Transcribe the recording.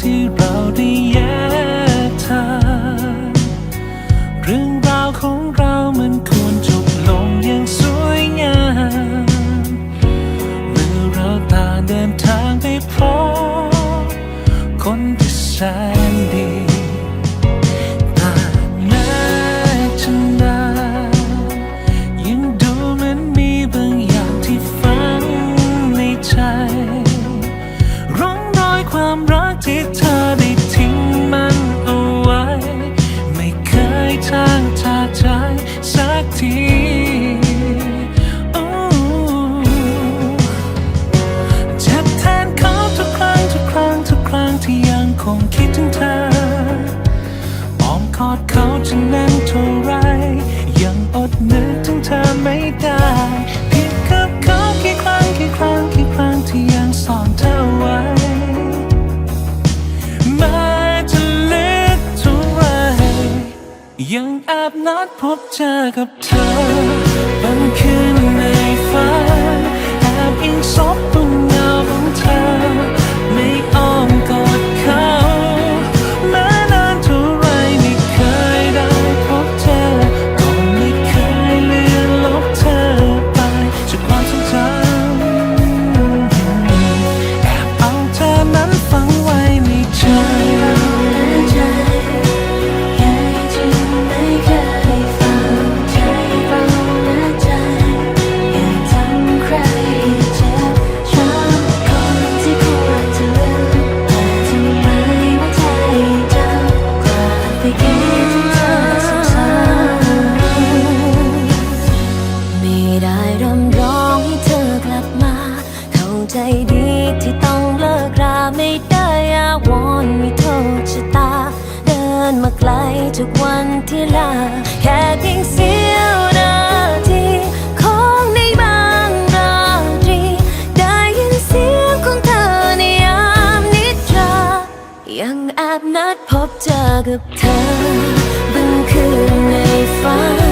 ที่เราได้แยกทางเรื่องราวของ ยังแอบนัดพบเจอกับเธอบางคืนในฝันแอบอิงซบ ได้รำร้องให้เธอกลับมา เข้าใจดีที่ต้องเลิกราไม่ได้อาวอนไม่โทษชะตา เดินมาไกลทุกวันที่ลา แค่เพียงเสียงของเธอในยามนิทรายังแอบนัดพบเจอกับเธอบางคืนในฝัน